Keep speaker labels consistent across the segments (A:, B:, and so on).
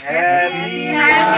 A: কেকটা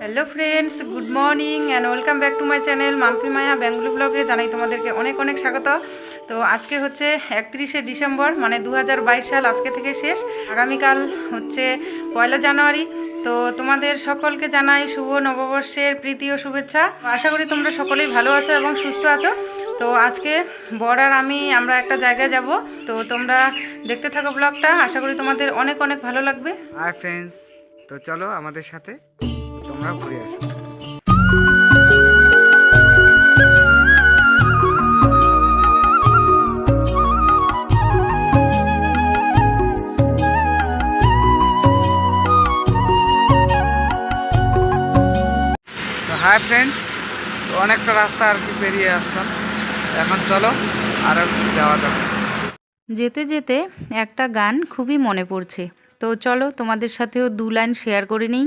B: hello friends good morning and welcome back to my channel Mampi Maya বেঙ্গলু ব্লগে জানাই তোমাদেরকে অনেক অনেক স্বাগত। তো আজকে হচ্ছে একত্রিশে ডিসেম্বর মানে দু হাজার বাইশ সাল আজকে থেকে শেষ। আগামীকাল হচ্ছে পয়লা জানুয়ারি। তো তোমাদের সকলকে জানাই শুভ নববর্ষের প্রীতি ও শুভেচ্ছা। আশা করি তোমরা সকলেই ভালো আছো এবং সুস্থ আছো। তো আজকে বর আর আমি আমরা একটা জায়গায় যাব। তো তোমরা দেখতে থাকো ব্লগটা। আশা করি তোমাদের অনেক অনেক ভালো লাগবে।
C: আর ফ্রেন্ডস তো চলো আমাদের সাথে। ঘুরে তো হাই ফ্রেন্ডস তো অনেকটা রাস্তা আর কি পেরিয়ে আসলাম। এখন চলো আর একটু যাওয়া যাবে
B: যেতে যেতে একটা গান খুবই মনে পড়ছে। তো চলো তোমাদের সাথেও দু লাইন শেয়ার করে নিই।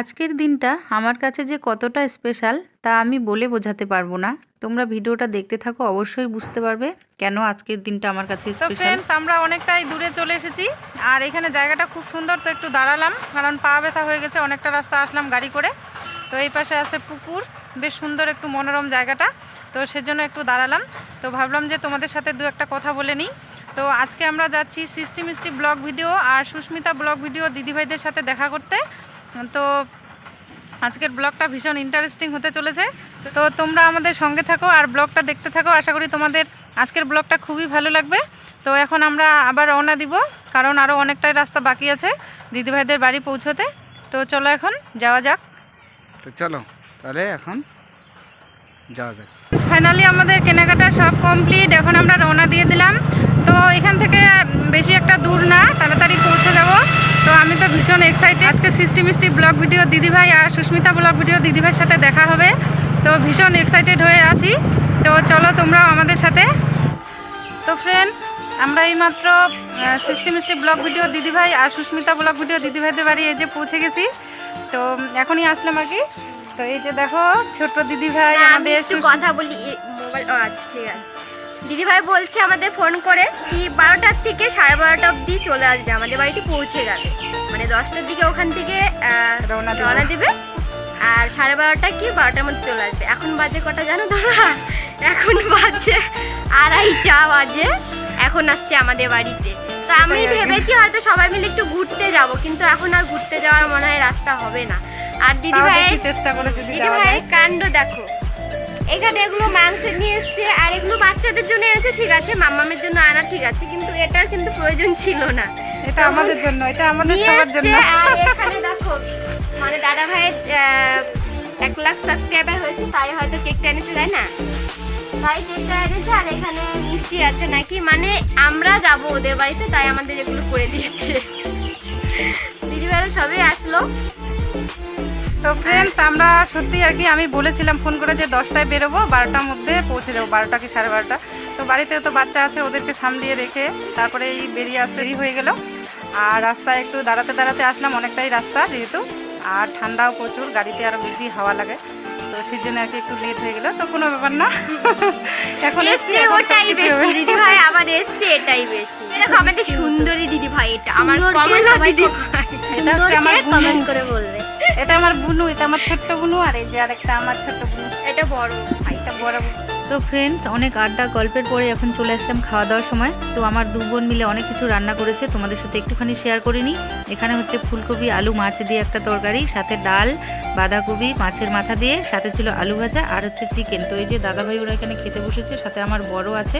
B: আজকের দিনটা আমার কাছে যে কতটা স্পেশাল তা আমি বলে বোঝাতে পারব না। তোমরা ভিডিওটা দেখতে থাকো অবশ্যই বুঝতে পারবে কেন আজকের দিনটা আমার কাছে স্পেশাল আমরা অনেকটাই দূরে চলে এসেছি আর এখানে জায়গাটা খুব সুন্দর তো একটু দাঁড়ালাম কারণ পা ব্যথা হয়ে গেছে অনেকটা রাস্তা আসলাম গাড়ি করে। তো এই পাশে আছে পুকুর বেশ সুন্দর একটু মনোরম জায়গাটা তো সেজন্য একটু দাঁড়ালাম। তো ভাবলাম যে তোমাদের সাথে দু একটা কথা বলে নিই। তো আজকে আমরা যাচ্ছি সৃষ্টি মিষ্টি ব্লগ ভিডিও আর সুস্মিতা ব্লগ ভিডিও দিদিভাইদের সাথে দেখা করতে। তো আজকের ব্লগটা ভীষণ ইন্টারেস্টিং হতে চলেছে। তো তোমরা আমাদের সঙ্গে থাকো আর ব্লগটা দেখতে থাকো। আশা করি তোমাদের আজকের ব্লগটা খুবই ভালো লাগবে। তো এখন আমরা আবার রওনা দিব কারণ আরও অনেকটাই রাস্তা বাকি আছে দিদিভাইদের বাড়ি পৌঁছতে। তো চলো এখন যাওয়া যাক।
C: তো চলো তাহলে এখন যাওয়া যাক।
B: ফাইনালি আমাদের কেনাকাটা সব কমপ্লিট এখন আমরা রওনা দিয়ে দিলাম। তো এখান থেকে বেশি একটা দূর না তাড়াতাড়ি পৌঁছে যাব। তো আমি তো ভীষণ এক্সাইটেড আজকে সৃষ্টি মিষ্টি ব্লগ ভিডিও দিদিভাই আর সুস্মিতা ব্লগ ভিডিও দিদিভাইয়ের সাথে দেখা হবে। তো ভীষণ এক্সাইটেড হয়ে আছি। তো চলো তোমরাও আমাদের সাথে। তো ফ্রেন্ডস আমরা এইমাত্র সৃষ্টি মিষ্টি ব্লগ ভিডিও দিদিভাই আর সুস্মিতা ব্লগ ভিডিও দিদিভাইদের বাড়ি এই যে পৌঁছে গেছি। তো এখনই আসলাম আর কি। তো এই যে দেখো ছোট্ট দিদিভাই
A: আমি
B: আমাদের
A: কথা বলি মোবাইল আচ্ছা ঠিক আছে। দিদিভাই বলছে আমাদের ফোন করে কি বারোটার থেকে সাড়ে বারোটা অবধি চলে আসবে আমাদের বাড়িতে পৌঁছে যাবে। মানে দশটার দিকে ওখান থেকে
B: রওনা দেব।
A: আর সাড়ে বারোটা কি বারোটার মধ্যে চলে আসবে। এখন বাজে কটা জানো তোমরা? এখন বাজে আড়াইটা বাজে। এখন আসছে আমাদের বাড়িতে। তো আমি। ভেবেছি হয়তো সবাই মিলে একটু ঘুরতে যাব কিন্তু এখন আর ঘুরতে যাওয়ার মনে হয় রাস্তা হবে না। আর দিদিভাই
B: চেষ্টা করে যদি
A: দিদি ভাই কাণ্ড দেখো। এখানে এগুলো মাংস এনেছে ঠিক আছে মাম্মামের জন্য আনা ঠিক আছে। কিন্তু এটার কিন্তু প্রয়োজন ছিল না।
B: এটা আমাদের জন্য এটা আমাদের সবার জন্য।
A: আর এখানে দেখো মানে দাদা ভাইয়ের এক লাখ সাবস্ক্রাইবার হয়েছে তাই হয়তো কেকটা এনেছে তাই না? তাই কেকটা এনেছে আর এখানে মিষ্টি আছে নাকি? মানে আমরা যাব ওদের বাড়িতে তাই আমাদের এগুলো করে দিয়েছে। দিদিভাইরা সবই আসলো।
B: তো ফ্রেন্ডস আমরা সত্যি আর কি আমি বলেছিলাম ফোন করে যে দশটায় বেরোবো বারোটার মধ্যে পৌঁছে যাব বারোটা কি সাড়ে বারোটা? তো বাড়িতে তো বাচ্চা আছে ওদেরকে সামলিয়ে রেখে তারপরে এই বেরিয়ে আসতে দেরি হয়ে গেল। আর রাস্তায় একটু দাঁড়াতে দাঁড়াতে আসলাম অনেকটাই রাস্তা যেহেতু। আর ঠান্ডাও প্রচুর গাড়িতে আরও বেশি হাওয়া লাগে। তো সেই জন্য আর কি একটু লেট হয়ে গেল। তো কোনো ব্যাপার না। এখন এসছি,
A: ওটাই বেশি দিদি ভাই আবার এসছে এটাই বেশি। দেখো আমাদের সুন্দরী দিদি ভাই এটা আমার কমলা দিদি?
B: এটা হচ্ছে আমার।
D: কমেন্ট করে বলবে?
B: এটা আমার বুনু এটা আমার ছোট্ট বুনু আর এই যে আরেকটা আমার ছোট্ট বুনু।
A: এটা বড়
B: আর এটা বড় বুনু। তো ফ্রেন্ডস অনেক আড্ডা গল্পের পরে এখন চলে আসলাম খাওয়া দাওয়ার সময়। তো আমার দু বোন মিলে অনেক কিছু রান্না করেছে তোমাদের সাথে একটুখানি শেয়ার করে নিই। এখানে হচ্ছে ফুলকপি আলু মাছ দিয়ে একটা তরকারি সাথে ডাল বাঁধাকপি মাছের মাথা দিয়ে সাথে ছিল আলু ভাজা আর হচ্ছে চিকেন তো এই যে দাদাভাই ওরা এখানে খেতে বসেছে সাথে আমার বড় আছে।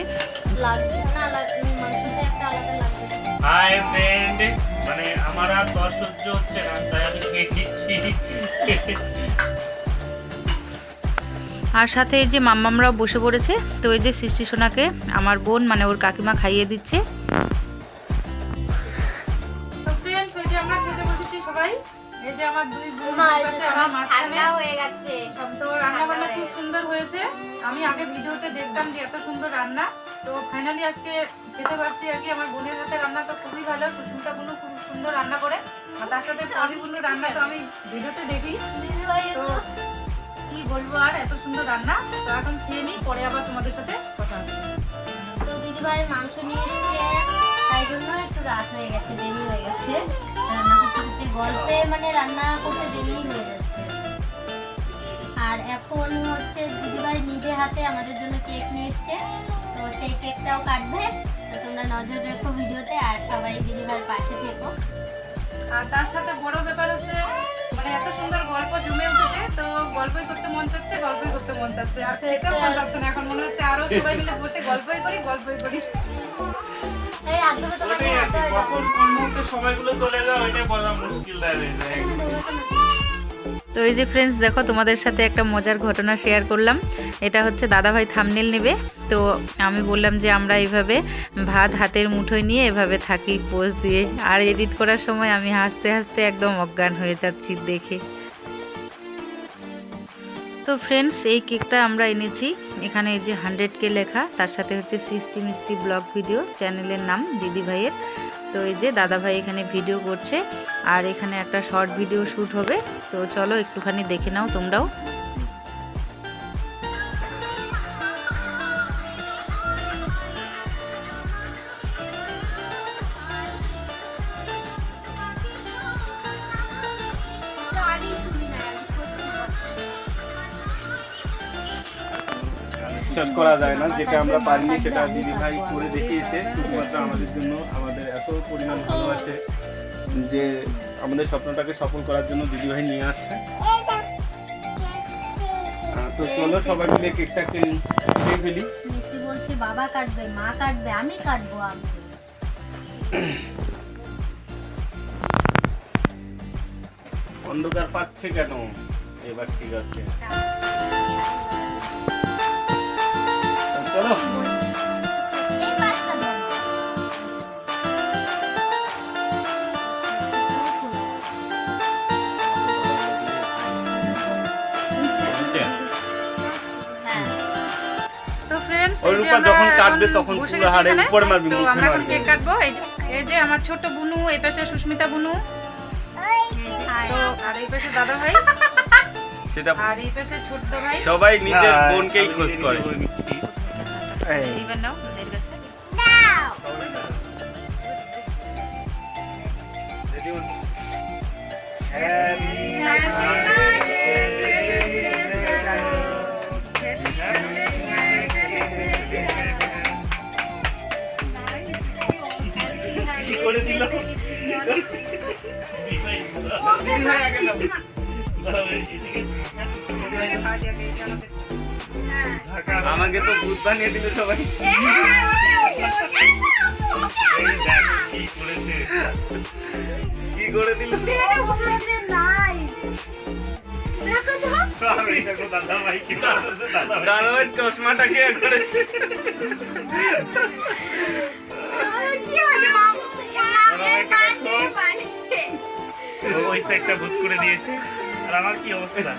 E: হাই ফ্রেন্ড মানে আমার আর দশ হচ্ছে না তাই আমি খেয়ে দিচ্ছি
B: আর সাথে এই যে মাম্মামরাও বসে পড়েছে তো এই যে সৃষ্টি সোনাকে আমার বোন মানে ওর কাকিমা খাইয়ে দিচ্ছে। আমরা খেতে বসেছি সবাই। এই যে আমার দুই বোন
D: মাছ
B: পাশে আমার মাঝখানে।
A: হয়ে গেছে
B: তো রান্না বান্না খুব সুন্দর হয়েছে। আমি আগে ভিডিওতে দেখতাম যে এত সুন্দর রান্না। তো ফাইনালি আজকে খেতে পারছি আর কি আমার বোনের হাতে রান্না তো খুবই ভালো সুস্মিতা খুব সুন্দর রান্না করে। আর তার সাথে পরি রান্না তো আমি ভিডিওতে দেখি। তো কি বলব আর? এত সুন্দর রান্না। তো এখন খেয়ে নিই পরে আবার তোমাদের সাথে কথা হবে।
D: তো দিদিভাই মাংস নিয়ে এসছে তাই জন্য একটু রাত হয়ে গেছে দেরি হয়ে গেছে। রান্না করতে করতে গল্পে মানে রান্না করতে দেরি হয়ে যাচ্ছে। আর এখন হচ্ছে দিদিভাই নিজে হাতে আমাদের জন্য কেক নিয়ে এসছে। তো সেই কেকটাও কাটবে। তো তোমরা নজর রেখো ভিডিওতে আর সবাই দিদিভাইয়ের পাশে থেকো।
B: আর তার সাথে মন চাচ্ছে গল্পই করতে মন চাচ্ছে। আর খেতেও মন চাচ্ছে না। এখন মনে হচ্ছে আরও সবাই মিলে বসে গল্পই করি গল্পই করি। তো এই যে ফ্রেন্ডস দেখো তোমাদের সাথে একটা মজার ঘটনা শেয়ার করলাম। এটা হচ্ছে দাদাভাই থামনেল নেবে। তো আমি বললাম যে আমরা এইভাবে ভাত হাতের মুঠোয় নিয়ে এভাবে থাকি পোজ দিয়ে। আর এডিট করার সময় আমি হাসতে হাসতে একদম অজ্ঞান হয়ে যাচ্ছি দেখে। তো ফ্রেন্ডস এই কেকটা আমরা এনেছি। এখানে যে হান্ড্রেড কে লেখা, তার সাথে হচ্ছে সিস্টি মিষ্টি ব্লগ ভিডিও চ্যানেলের নাম দিদি ভাইয়ের। তো এই যে দাদা ভাই এখানে ভিডিও করছে, আর এখানে একটা শর্ট ভিডিও শ্যুট হবে। তো চলো একটুখানি দেখে নাও তোমরাও।
E: করা যায় না যেটা আমরা পারিনি সেটা দিদি ভাই করে দেখিয়েছে। শুধুমাত্র আমাদের জন্য আমাদের এত পরিমাণ ভালো আছে যে আমাদের স্বপ্নটাকে সফল করার জন্য দিদি ভাই নিয়ে আসছে। তো চলো সবাই মিলে কেকটা খেয়ে ফেলি।
D: মিষ্টি বলছে বাবা কাটবে মা কাটবে আমি কাটবো আমি।
E: অন্ধকার পাচ্ছে কেন? এবার ঠিক আছে।
D: পাঁচটা ধরো।
B: তো ফ্রেন্ডস
E: ওই রূপা যখন কাটবে তখন পুরো হাড়ে উপরে মারবি, মুখে
B: আমরা এখন কেক কাটবো। এই যে আমার ছোট বুনু এই পাশে সুস্মিতা বুনু। আর এই পাশে দাদা ভাই।
E: সেটা
B: আর এই পাশে ছোট ভাই।
E: সবাই নিজের বোনকেই খোঁজ করে।
B: এইবার নাও এর কাছে।
E: কি করে দিল আমাকে তো ভূত বানিয়ে দিল সবাই। কি করে দিল? দাদা ভাই চশমাটা কে করেছে? ওই সাইডটা ভূত করে দিয়েছে। আর আমার কি অবস্থা?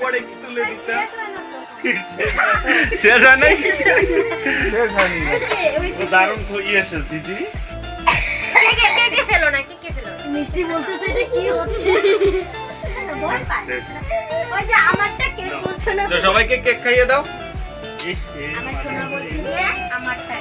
E: পরে কি তুলে দিতাম শেষ হয় নাই দারুণ ইয়েছে দিদি।
A: ফেলো না? কে কে ফেলো?
D: মিষ্টি বলতেছে যে কি হচ্ছে? ভয় পায়।
A: ওই যে আমারটা কে বলছো না?
E: তো সবাইকে কেক খাইয়ে দাও।
D: আমার সোনা বলছে যে
A: আমারটা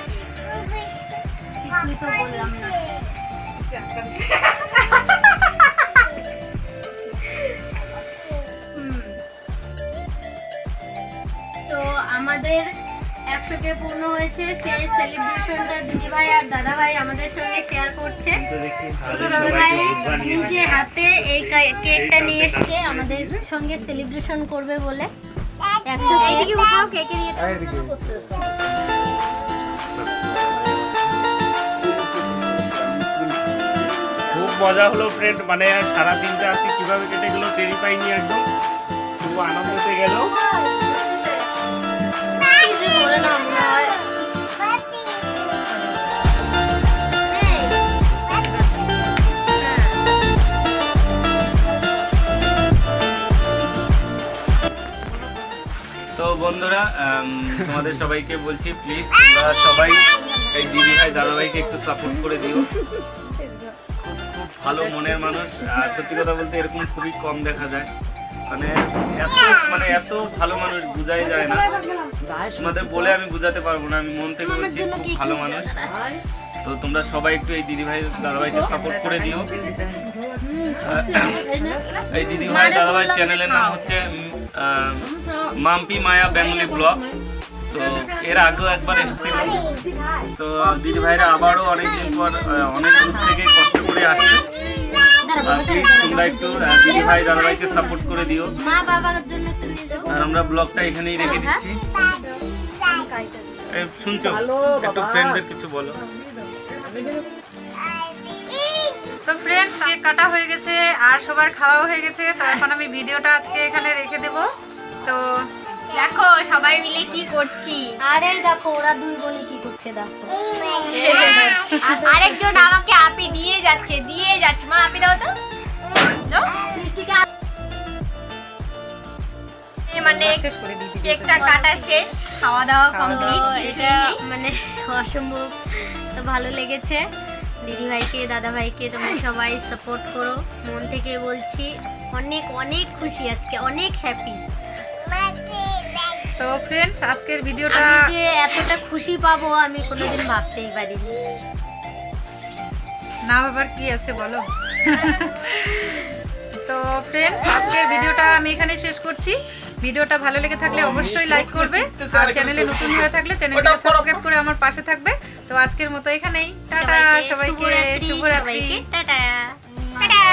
D: হয়েছে। সেই সেলিব্রেশনটা দিদি ভাই আর দাদা ভাই আমাদের সঙ্গে শেয়ার করছে। দিদি ভাই নিজে হাতে এই কেকটা নিয়ে এসছে। আমাদের সঙ্গে সেলিব্রেশন করবে বলে। একসাথে
A: এইদিকে উঠাও
E: মজা হলো ফ্রেন্ড মানে সারা দিনটা আজকে কীভাবে কেটে গেলো টেরি পাইনি একদম। খুব আনন্দতে গেল। তো বন্ধুরা তোমাদের সবাইকে বলছি প্লিজ তোমরা সবাই এই দিদি ভাই, দাদা ভাইকে একটু সাপোর্ট করে দিও। খুব খুব ভালো মনের মানুষ। আর সত্যি কথা বলতে এরকম খুবই কম দেখা যায়। মানে এত মানে এত ভালো মানুষ বোঝাই যায় না। তোমাদের বলে আমি বোঝাতে পারব না, আমি মন থেকে বলছি খুব ভালো মানুষ। তো তোমরা সবাই একটু এই দিদি ভাই দাদা ভাইকে সাপোর্ট করে দিও। এই দিদি ভাই দাদা ভাই চ্যানেলের নাম হচ্ছে মাম্পি মায়া বেঙ্গলি ব্লগ। তো এর আগেও একবার এসেছিলাম তো দিদি ভাইরা আবারও অনেকদিন পর অনেক দূর থেকে কষ্ট করে আসছে। প্লিজ তোমরা একটু আহ, দিদি ভাই দাদা সাপোর্ট করে দিও। আর আমরা ব্লগটা এখানেই রেখে দিচ্ছি। এই, শুনছো? একটু ফ্রেন্ডদের কিছু বলো।
B: তো ফ্রেন্ডস কেক কাটা হয়ে গেছে আর সবার খাওয়া হয়ে গেছে তো এখন আমি ভিডিওটা আজকে এখানে রেখে দেব। তো
A: দেখো সবাই মিলে কি করছি?
D: আরে দেখো ওরা দুই বোনে কি করছে দেখো।
A: আরেকজন আমাকে আপি দিয়ে যাচ্ছে দিয়ে যাচ্ছে। মা আপি দাও তো। মানে কেকটা কাটা শেষ খাওয়া দাওয়া কমপ্লিট
D: এটা মানে অসম্ভব। তো ভালো লেগেছে। দিদি ভাইকে দাদা ভাইকে তোমরা সবাই সাপোর্ট করো। মন থেকে বলছি অনেক অনেক খুশি আজকে অনেক হ্যাপি
B: তো ফ্রেন্ডস আজকের ভিডিওটা
D: যে এতটা খুশি পাবো আমি কোনোদিন ভাবতেই পারিনি।
B: না বাবার কি আছে বলো? তো ফ্রেন্ডস আজকের ভিডিওটা আমি এখানে শেষ করছি। ভিডিওটা ভালো লেগে থাকলে অবশ্যই লাইক করবে। আর চ্যানেলে নতুন হয়ে থাকলে চ্যানেলটা সাবস্ক্রাইব করে আমার পাশে থাকবে। তো আজকের মতো এখানেই। টাটা সবাইকে
D: শুভরাত্রি টাটা। টাটা।